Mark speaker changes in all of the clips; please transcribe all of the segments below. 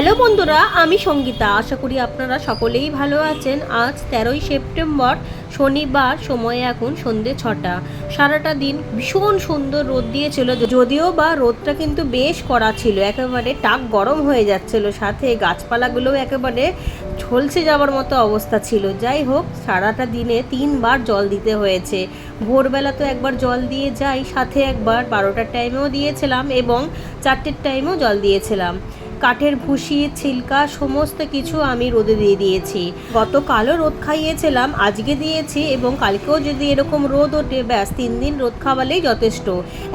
Speaker 1: Hello বন্ধুরা, আমি সঙ্গীতা। আশা করি আপনারা সকলেই ভালো আছেন। আজ তেরোই সেপ্টেম্বর, শনিবার, সময় এখন সন্ধে ছটা। সারাটা দিন ভীষণ সুন্দর রোদ দিয়েছিল, যদিও বা রোদটা কিন্তু বেশ কড়া ছিল। একেবারে টাক গরম হয়ে যাচ্ছিল, সাথে গাছপালাগুলোও একেবারে ঝলসে যাওয়ার মতো অবস্থা ছিল। যাই হোক, সারাটা দিনে তিনবার জল দিতে হয়েছে। ভোরবেলা তো একবার জল দিয়ে যাই, সাথে একবার বারোটার টাইমেও দিয়েছিলাম এবং চারটের টাইমেও জল দিয়েছিলাম। কাঠের ভুসি, ছিলকা, সমস্ত কিছু আমি রোদে দিয়ে দিয়েছি। গতকালও রোদ খাইয়েছিলাম, আজকে দিয়েছি এবং কালকেও যদি এরকম রোদ ওঠে, ব্যাস, তিন দিন রোদ খাওয়ালেই যথেষ্ট।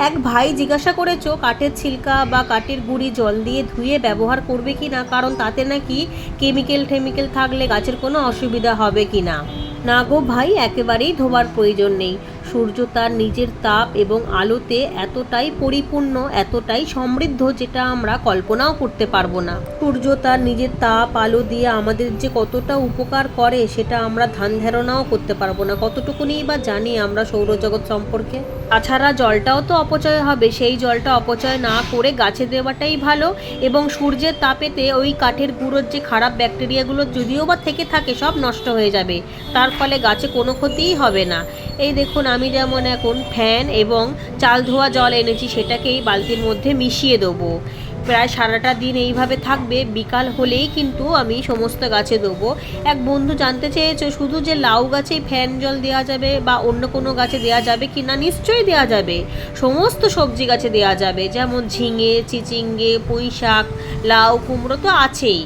Speaker 1: এক ভাই জিজ্ঞাসা করেছ, কাঠের ছিলকা বা কাঠের গুঁড়ি জল দিয়ে ধুয়ে ব্যবহার করবে কি না? কারণ তাতে নাকি কেমিক্যাল টেমিক্যাল থাকলে গাছের কোনো অসুবিধা হবে কি না? না গো ভাই, একেবারেই ধোবার প্রয়োজন নেই। সূর্য তার নিজের তাপ এবং আলোতে এতটাই পরিপূর্ণ, এতটাই সমৃদ্ধ যেটা আমরা কল্পনাও করতে পারব না। সূর্য তার নিজের তাপ, আলো দিয়ে আমাদের যে কতটা উপকার করে সেটা আমরা ধান ধারণাও করতে পারব না। কতটুকুনি বা জানি আমরা সৌরজগৎ সম্পর্কে। তাছাড়া জলটাও তো অপচয় হবে। সেই জলটা অপচয় না করে গাছে দেওয়াটাই ভালো এবং সূর্যের তাপেতে ওই কাঠের গুঁড়োর যে খারাপ ব্যাকটেরিয়াগুলো যদিও বা থেকে থাকে, সব নষ্ট হয়ে যাবে। তার ফলে গাছে কোনো ক্ষতিই হবে না। এই দেখুন, আমি যেমন এখন ফ্যান এবং চাল ধোয়া জল এনেছি, সেটাকেই বালতির মধ্যে মিশিয়ে দেবো। প্রায় সারাটা দিন এইভাবে থাকবে, বিকাল হলেই কিন্তু আমি সমস্ত গাছে দেবো। এক বন্ধু জানতে চেয়েছে, শুধু যে লাউ গাছেই ফ্যান জল দেওয়া যাবে বা অন্য কোনো গাছে দেওয়া যাবে কি না, নিশ্চয়ই দেওয়া যাবে। সমস্ত সবজি গাছে দেওয়া যাবে, যেমন ঝিঙে, চিচিঙ্গে পুঁই শাক লাউ, কুমড়ো তো আছেই।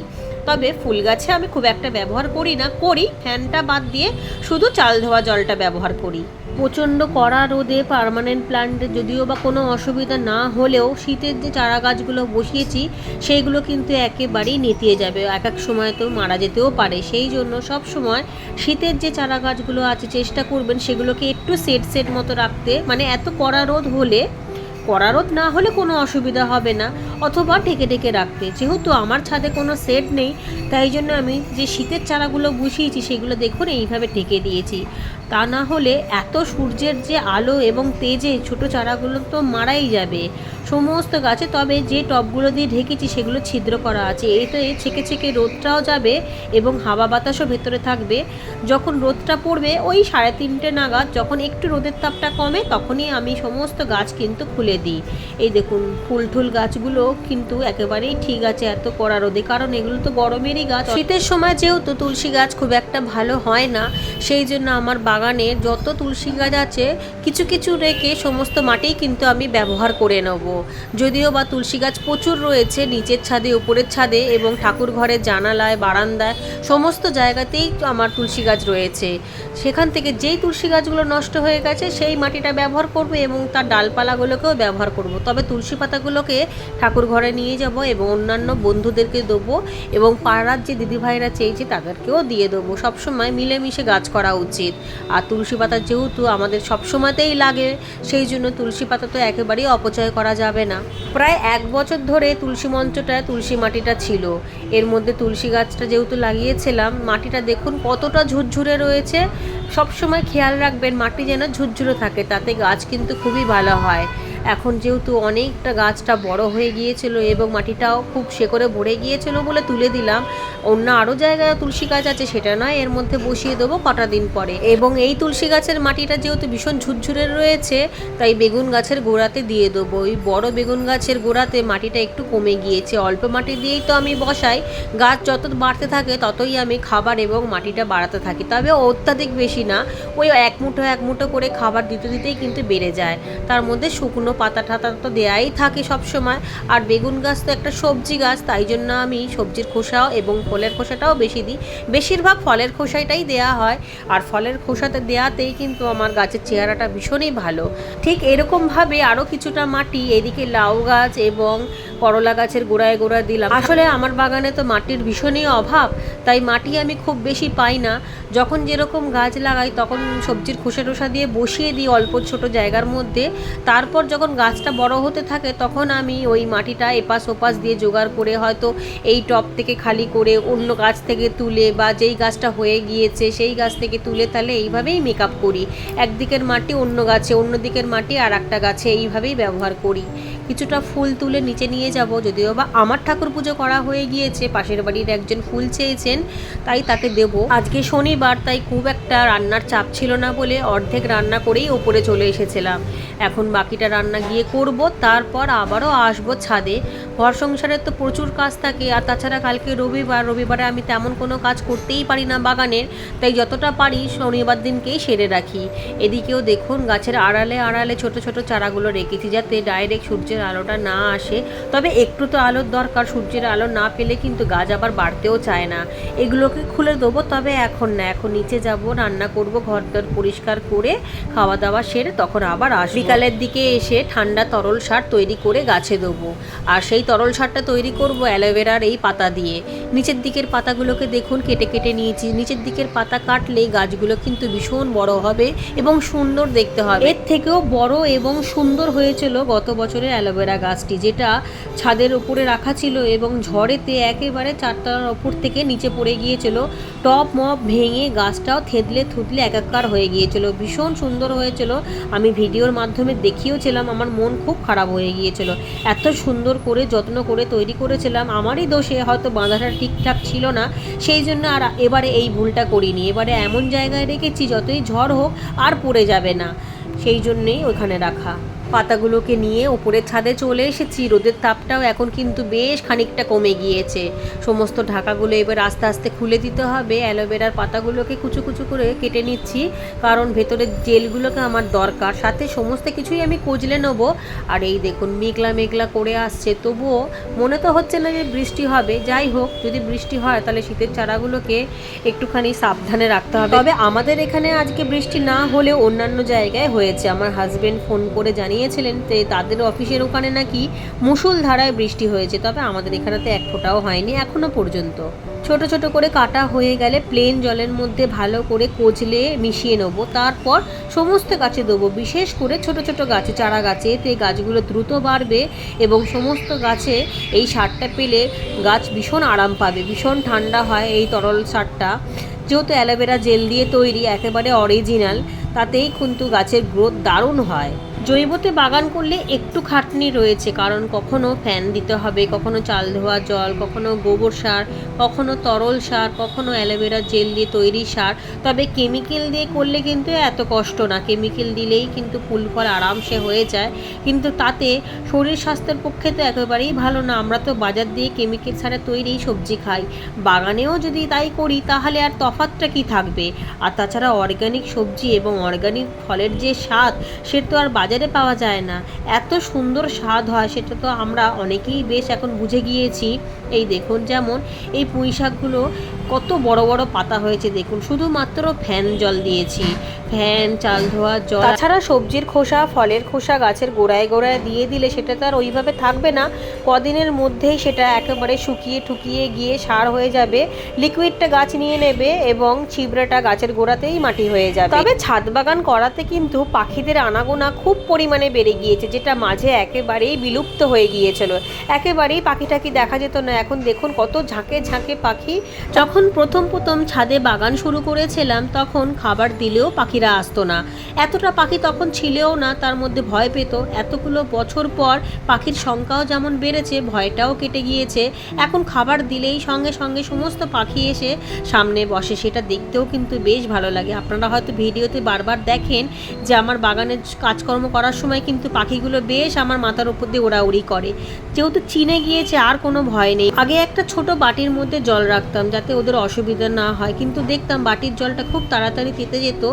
Speaker 1: তবে ফুল গাছে আমি খুব একটা ব্যবহার করি না, করি ফ্যানটা বাদ দিয়ে শুধু চাল ধোয়া জলটা ব্যবহার করি। প্রচণ্ড কড়া রোদে পার্মানেন্ট প্ল্যান্টে যদিও বা কোনো অসুবিধা না হলেও শীতের যে চারা গাছগুলো বসিয়েছি, সেইগুলো কিন্তু একেবারেই নেতিয়ে যাবে। এক এক সময় তো মারা যেতেও পারে। সেই জন্য সব সময় শীতের যে চারা গাছগুলো আছে, চেষ্টা করবেন সেগুলোকে একটু সেট সেট মতো রাখতে। মানে এত কড়া রোদ হলে, কড়া রোদ না হলে কোনো অসুবিধা হবে না। অথবা ঢেকে ঢেকে রাখতে। যেহেতু আমার ছাদে কোনো সেট নেই, তাই জন্য আমি যে শীতের চারাগুলো বসিয়েছি, সেগুলো দেখুন এইভাবে ঢেকে দিয়েছি। তা না হলে এত সূর্যের যে আলো এবং তেজে ছোট চারাগুলো তো মারাই যাবে। সমস্ত গাছে তবে যে টবগুলো দিয়ে ঢেকেছি সেগুলো ছিদ্র করা আছে। এতে ছেকে ছেকে রোদটাও যাবে এবং হাওয়া বাতাসও ভেতরে থাকবে। যখন রোদটা পড়বে, ওই সাড়ে তিনটে নাগাদ যখন একটু রোদের তাপটা কমে, তখনই আমি সমস্ত গাছ কিন্তু খুলে দিই। এই দেখুন ফুল টুল গাছগুলো কিন্তু একেবারেই ঠিক আছে এত কড়া রোদে। কারণ এগুলো তো গরমেরই গাছ। শীতের সময় যেহেতু তুলসী গাছ খুব একটা ভালো হয় না, সেই জন্য আমার বাগানে যত তুলসী গাছ আছে, কিছু কিছু রেখে সমস্ত মাটিই কিন্তু আমি ব্যবহার করে নেব। যদিও বা তুলসী গাছ প্রচুর রয়েছে, নিচের ছাদে, উপরের ছাদে এবং ঠাকুর ঘরের জানালায়, বারান্দায়, সমস্ত জায়গাতেই আমার তুলসী গাছ রয়েছে। সেখান থেকে যেই তুলসী গাছগুলো নষ্ট হয়ে গেছে, সেই মাটিটা ব্যবহার করব এবং তার ডালপালাগুলোকেও ব্যবহার করব। তবে তুলসী পাতাগুলোকে ঠাকুর ঘরে নিয়ে যাব এবং অন্যান্য বন্ধুদেরকে দেবো এবং পাড়ার যে দিদিভাইরা চেয়েছে তাদেরকেও দিয়ে দেবো। সবসময় মিলেমিশে গাছ করা উচিত। আর তুলসী পাতা যেহেতু আমাদের সবসময়তেই লাগে, সেই জন্য তুলসী পাতা তো একেবারেই অপচয় করা যাবে না। প্রায় এক বছর ধরে তুলসী মঞ্চটায় তুলসী মাটিটা ছিল। এর মধ্যে তুলসী গাছটা যেহেতু লাগিয়েছিলাম, মাটিটা দেখুন কতটা ঝুরঝুরে রয়েছে। সবসময় খেয়াল রাখবেন, মাটি যেন ঝুরঝুরে থাকে, তাতে গাছ কিন্তু খুবই ভালো হয়। এখন যেহেতু অনেকটা গাছটা বড় হয়ে গিয়েছিল এবং মাটিটাও খুব শেকড়ে ভরে গিয়েছিল বলে তুলে দিলাম, অন্য আরও জায়গায় তুলসী গাছ আছে সেটা নয়, এর মধ্যে বসিয়ে দেবো কটা দিন পরে। এবং এই তুলসী গাছের মাটিটা যেহেতু ভীষণ ঝুরঝুরে রয়েছে, তাই বেগুন গাছের গোড়াতে দিয়ে দেবো। ওই বড় বেগুন গাছের গোড়াতে মাটিটা একটু কমে গিয়েছে। অল্প মাটি দিয়েই তো আমি বসাই। গাছ যত বাড়তে থাকে ততই আমি খাবার এবং মাটিটা বাড়াতে থাকি। তবে অত্যাধিক বেশি না, ওই এক মুঠো এক মুঠো করে খাবার দিতে দিতেই কিন্তু বেড়ে যায়। তার মধ্যে শুকনো পাতা টাতা তো দেয়াই থাকে সব সময় আর বেগুন গাছ তো একটা সবজি গাছ, তাই জন্য আমি সবজির খোসাও এবং ফলের খোসাটাও বেশি দিই। বেশিরভাগ ফলের খোসাটাই দেয়া হয়। আর ফলের খোসাতে দেয়াতেই কিন্তু আমার গাছের চেহারাটা ভীষণই ভালো। ঠিক এরকমভাবে আরও কিছুটা মাটি, এদিকে লাউ গাছ এবং করলা গাছের গোড়ায় গোড়ায় দিলাম। আসলে আমার বাগানে তো মাটির ভীষণই অভাব, তাই মাটি আমি খুব বেশি পাই না। যখন যেরকম গাছ লাগাই, তখন সবজির খোসা টোসা দিয়ে বসিয়ে দিই অল্প ছোট জায়গার মধ্যে। তারপর যখন গাছটা বড় হতে থাকে, তখন আমি ওই মাটিটা এপাশ ওপাশ দিয়ে জোগাড় করে হয়তো এই টব থেকে খালি করে অন্য গাছ থেকে তুলে বা যেই গাছটা হয়ে গিয়েছে, সেই গাছ থেকে তুলে তাহলে এইভাবেই মেক আপ করি। একদিকের মাটি অন্য গাছে অন্য দিকের মাটি আর একটা গাছে, এইভাবেই ব্যবহার করি। কিছুটা ফুল তুলে নিচে নিয়ে যাব, যদিও বা আমার ঠাকুর পুজো করা হয়ে গিয়েছে, পাশের বাড়ির একজন ফুল চেয়েছেন, তাই তাকে দেব। আজকে শনিবার, তাই খুব একটা রান্নার চাপ ছিল না বলে অর্ধেক রান্না করেই ওপরে চলে এসেছিলাম। এখন বাকিটা রান্না গিয়ে করব, তারপর আবারও আসব ছাদে। ঘর সংসারের তো প্রচুর কাজ থাকে, আর তাছাড়া কালকে রবিবার, রবিবারে আমি তেমন কোনো কাজ করতেই পারি না বাগানের, তাই যতটা পারি শনিবার দিনকেই সেরে রাখি। এদিকেও দেখুন, গাছের আড়ালে আড়ালে ছোট ছোট চারাগুলো রেখেছি, যাতে ডাইরেক্ট সূর্যের আলোটা না আসে, তবে একটু তো আলোর দরকার, সূর্যের আলো না পেলে কিন্তু গাছ আবার বাড়তেও চায় না। এগুলোকে খুলে দেবো, তবে এখন না, এখন নিচে যাব, রান্না করব ঘর দর পরিষ্কার করে খাওয়া দাওয়া সেরে তখন আবার আস বিকালের দিকে এসে ঠান্ডা তরল সার তৈরি করে গাছে দেবো। আর সেই তরল সারটা তৈরি করব অ্যালোভেরার এই পাতা দিয়ে। নিচের দিকের পাতাগুলোকে দেখুন, কেটে কেটে নিয়েছি। নিচের দিকের পাতা কাটলে গাছগুলো কিন্তু ভীষণ বড় হবে এবং সুন্দর দেখতে হবে। এর থেকেও বড় এবং সুন্দর হয়েছিল গত বছরের অ্যালোভেরা গাছটি, যেটা ছাদের উপরে রাখা ছিল এবং ঝড়েতে একেবারে চারতলার ওপর থেকে নিচে পড়ে গিয়েছিল। টপ মপ ভেঙে গাছটাও থেতলে থুতলে একাকার হয়ে গিয়েছিল। ভীষণ সুন্দর হয়েছিল। আমি ভিডিওর মাধ্যমে দেখিয়েছিলাম, আমার মন খুব খারাপ হয়ে গিয়েছিল। এত সুন্দর করে যত্ন করে তৈরি করেছিলাম, আমারই দোষে হয়তো বাঁধাটা ঠিকঠাক ছিল না। সেই জন্য আর এবারে এই ভুলটা করিনি। এবারে এমন জায়গায় রেখেছি, যতই ঝড় হোক আর পড়ে যাবে না। সেই জন্যেই ওখানে রাখা। পাতাগুলোকে নিয়ে ওপরের ছাদে চলে এসেছি। রোদের তাপটাও এখন কিন্তু বেশ খানিকটা কমে গিয়েছে। সমস্ত ঢাকাগুলো এবার আস্তে আস্তে খুলে দিতে হবে। অ্যালোভেরার পাতাগুলোকে কুচু কুচু করে কেটে নিচ্ছি। কারণ ভেতরের জেলগুলোকে আমার দরকার। সাথে সমস্ত কিছুই আমি কজলে নেব। আর এই দেখুন, মেঘলা মেঘলা করে আসছে। তবুও মনে তো হচ্ছে না যে বৃষ্টি হবে। যাই হোক, যদি বৃষ্টি হয় তাহলে শীতের চারাগুলোকে একটুখানি সাবধানে রাখতে হবে। তবে আমাদের এখানে আজকে বৃষ্টি না হলেও অন্যান্য জায়গায় হয়েছে। আমার হাজবেন্ড ফোন করে জানিয়েছিলেন যে তাদের অফিসের ওখানে নাকি মুসুল ধারায় বৃষ্টি হয়েছে, তবে আমাদের এখানেতে এক ফোঁটাও হয়নি এখনও পর্যন্ত। ছোট ছোট করে কাটা হয়ে গেলে প্লেন জলের মধ্যে ভালো করে কচলে মিশিয়ে নেব, তারপর সমস্ত গাছে দেবো, বিশেষ করে ছোট ছোট গাছে, চারা গাছে, এতে গাছগুলো দ্রুত বাড়বে এবং সমস্ত গাছে এই সারটা পেলে গাছ ভীষণ আরাম পাবে, ভীষণ ঠান্ডা হয় এই তরল সারটা। যেহেতু অ্যালোভেরা জেল দিয়ে তৈরি, একেবারে অরিজিনাল, তাতেই কিন্তু গাছের গ্রোথ দারুণ হয়। জৈবতে বাগান করলে একটু খাটনি রয়েছে, কারণ কখনো ফ্যান দিতে হবে, কখনো চাল ধোয়া জল, কখনো গোবর সার, কখনো তরল সার, কখনো অ্যালোভেরা জেল দিয়ে তৈরি সার। তবে কেমিক্যাল দিয়ে করলে কিন্তু এত কষ্ট না, কেমিক্যাল দিলেই কিন্তু ফুল ফল আরামসে হয়ে যায়। কিন্তু তাতে শরীর স্বাস্থ্যের পক্ষে তো একেবারেই ভালো না, আমরা তো বাজার দিয়ে কেমিক্যাল সারে তৈরি সবজি খাই। বাগানেও যদি তাই করি, তাহলে আর তফাতটা কি থাকবে? আর তাছাড়া অর্গানিক সবজি এবং অর্গানিক ফলের যে স্বাদ, সে তো আর বাজারে পাওয়া যায় না। এত সুন্দর স্বাদ হয়, সেটা তো আমরা অনেকেই বেশ এখন বুঝে গিয়েছি। এই দেখুন যেমন এই পুঁই শাকগুলো কত বড় বড় পাতা হয়েছে দেখুন শুধুমাত্র ফ্যান জল দিয়েছি ফ্যান চাল ধোয়া জল। তাছাড়া সবজির খোসা ফলের খোসা গাছের গোড়ায় গোড়ায় দিয়ে দিলে সেটা তো আর ওইভাবে থাকবে না। কদিনের মধ্যেই সেটা একেবারে শুকিয়ে ঠুকিয়ে গিয়ে সার হয়ে যাবে। লিকুইডটা গাছ নিয়ে নেবে এবং ছিবড়াটা গাছের গোড়াতেই মাটি হয়ে যাবে। তবে ছাদ বাগান করাতে কিন্তু পাখিদের আনাগোনা খুব পরিমাণে বেড়ে গিয়েছে যেটা মাঝে একেবারেই বিলুপ্ত হয়ে গিয়েছিল। একেবারেই পাখি টাকি দেখা যেত না এখন দেখুন কত ঝাঁকে ঝাঁকে পাখি। যখন প্রথম প্রথম ছাদে বাগান শুরু করেছিলাম, তখন খাবার দিলেও পাখিরা আসতো না। এতটা পাখি তখন ছিলেও না, তার মধ্যে ভয় পেত। এতগুলো বছর পর পাখির সংখ্যাও যেমন বেড়েছে, ভয়টাও কেটে গিয়েছে। এখন খাবার দিলেই সঙ্গে সঙ্গে সমস্ত পাখি এসে সামনে বসে। সেটা দেখতেও কিন্তু বেশ ভালো লাগে। আপনারা হয়তো ভিডিওতে বারবার দেখেন যে আমার বাগানের কাজকর্ম করার সময় কিন্তু পাখিগুলো বেশ আমার মাথার উপর দিয়ে ওড়াউড়ি করে। যেহেতু চিনে গিয়েছে, আর কোনো ভয় নেই। আগে একটা ছোট বাটির মধ্যে জল রাখতাম যাতে ওদের অসুবিধা না হয়। কিন্তু দেখতাম বাটির জলটা খুব তাড়াতাড়ি তেতে যেত।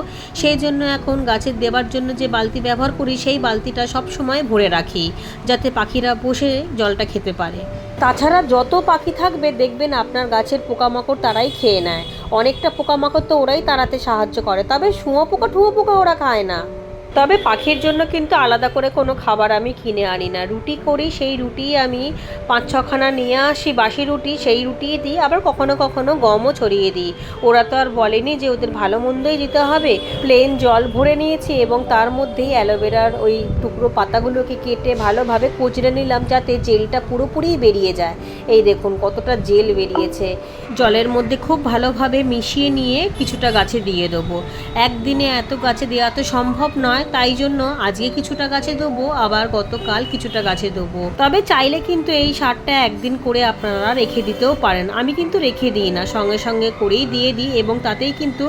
Speaker 1: সেই জন্য এখন গাছের দেবার জন্য যে বালতি ব্যবহার করি, সেই বালতিটা সব সময় ভরে রাখি, যাতে পাখিরা বসে জলটা খেতে পারে। তাছাড়া যত পাখি থাকবে, দেখবেন আপনার গাছের পোকামাকড় তারাই খেয়ে নেয়। অনেকটা পোকামাকড় তো ওরাই তাড়াতে সাহায্য করে, তবে শুঁয়ো পোকা ঠুয়ো পোকা ওরা খায় না। তবে পাখির জন্য কিন্তু আলাদা করে কোনো খাবার আমি কিনে আনি না। রুটি করি, সেই রুটি আমি পাঁচ ছখানা নিয়ে আসি, বাসি রুটি, সেই রুটি দিই, আবার কখনো কখনো গমও ছড়িয়ে দিই। ওরা তো আর বলেনি যে ওদের ভালো মন্দই দিতে হবে। প্লেন জল ভরে নিয়েছি এবং তার মধ্যেই অ্যালোভেরার ওই টুকরো পাতাগুলোকে কেটে ভালোভাবে কুচড়ে নিলাম যাতে জেলটা পুরোপুরি বেরিয়ে যায়। এই দেখুন কতটা জেল বেরিয়েছে। জলের মধ্যে খুব ভালোভাবে মিশিয়ে নিয়ে কিছুটা গাছে দিয়ে দেবো। একদিনে এত গাছে দেওয়া তো সম্ভব নয়। হয় তাই জন্য আজকে কিছুটা গাছে দেবো, আবার গতকাল কিছুটা গাছে দেবো। তবে চাইলে কিন্তু এই সারটা একদিন করে আপনারা রেখে দিতেও পারেন। আমি কিন্তু রেখে দিই না, সঙ্গে সঙ্গে করেই দিয়ে দিই এবং তাতেই কিন্তু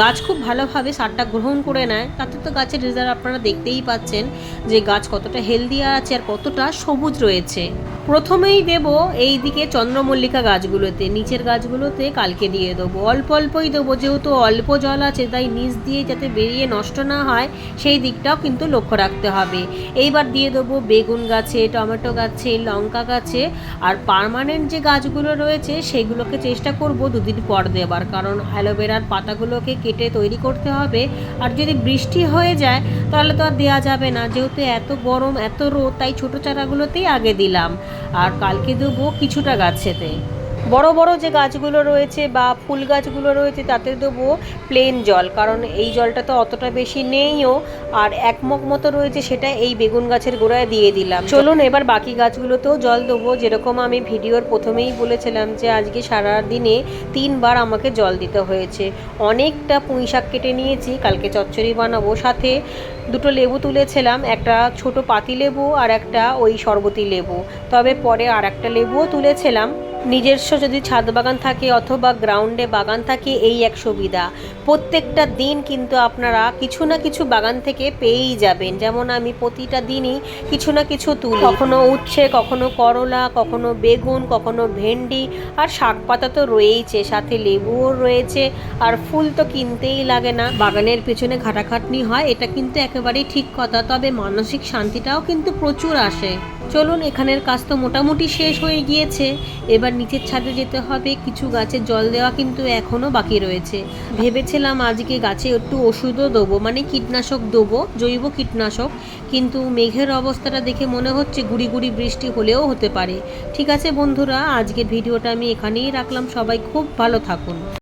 Speaker 1: গাছ খুব ভালোভাবে সারটা গ্রহণ করে নেয়। তাতে তো গাছের রেজাল্ট আপনারা দেখতেই পাচ্ছেন যে গাছ কতটা হেলদি আছে আর কতটা সবুজ রয়েছে। প্রথমেই দেব এই দিকে চন্দ্রমল্লিকা গাছগুলোতে, নিচের গাছগুলোতে কালকে দিয়ে দেবো। অল্প অল্পই দেবো, যেহেতু অল্প জল আছে, তাই নিচ দিয়ে যাতে বেরিয়ে নষ্ট না হয়, সেই দিকটাও কিন্তু লক্ষ্য রাখতে হবে। এইবার দিয়ে দেবো বেগুন গাছে, টমেটো গাছে, লঙ্কা গাছে, আর পার্মানেন্ট যে গাছগুলো রয়েছে, সেগুলোকে চেষ্টা করব দুদিন পর দেবার, কারণ অ্যালোভেরার পাতাগুলোকে কেটে তৈরি করতে হবে। আর যদি বৃষ্টি হয়ে যায় তাহলে তো আর দেওয়া যাবে না। যেহেতু এত গরম, এত রোদ, তাই ছোটো চারাগুলোতেই আগে দিলাম। আর কালকে দেবো কিছুটা গাছেতে। বড় বড় যে গাছগুলো রয়েছে বা ফুল গাছগুলো রয়েছে, তাতে দেবো প্লেন জল। কারণ এই জলটা তো অতটা বেশি নেইও। আর একমক মতো রয়েছে, সেটা এই বেগুন গাছের গোড়ায় দিয়ে দিলাম। চলুন এবার বাকি গাছগুলোতেও জল দেবো। যেরকম আমি ভিডিওর প্রথমেই বলেছিলাম যে, আজকে সারা দিনে তিনবার আমাকে জল দিতে হয়েছে। অনেকটা পুঁই শাক কেটে নিয়েছি, কালকে চচ্চড়ি বানাবো সাথে। দুটো লেবু তুলেছিলাম, একটা ছোট পাতি লেবু আর একটা ওই শরবতি লেবু। তবে পরে আর একটা লেবুও তুলেছিলাম। নিজস্ব যদি ছাদ বাগান থাকে অথবা গ্রাউন্ডে বাগান থাকে, এই এক সুবিধা। প্রত্যেকটা দিন কিন্তু আপনারা কিছু না কিছু বাগান থেকে পেয়েই যাবেন। যেমন আমি প্রতিটা দিনই কিছু না কিছু তুলি। কখনো উচ্ছে, কখনো করলা, কখনো বেগুন, কখনো ভেন্ডি, আর শাক পাতা তো রয়েইছে, সাথে লেবুও রয়েছে, আর ফুল তো কিনতেই লাগে না। বাগানের পেছনে ঘাটাখাটনি হয়, এটা কিন্তু একেবারেই ঠিক কথা। তবে মানসিক শান্তিটাও কিন্তু প্রচুর আসে। চলুন, এখানের কাজ তো মোটামুটি শেষ হয়ে গিয়েছে। এবার নিচের ছাদে যেতে হবে। কিছু গাছে জল দেওয়া কিন্তু এখনও বাকি রয়েছে। ভেবেছিলাম আজকে গাছে একটু ওষুধও দেবো মানে কীটনাশক দেবো, জৈব কীটনাশক। কিন্তু মেঘের অবস্থাটা দেখে মনে হচ্ছে গুড়ি গুড়ি বৃষ্টি হলেও হতে পারে। ঠিক আছে বন্ধুরা, আজকের ভিডিওটা আমি এখানেই রাখলাম। সবাই খুব ভালো থাকুন।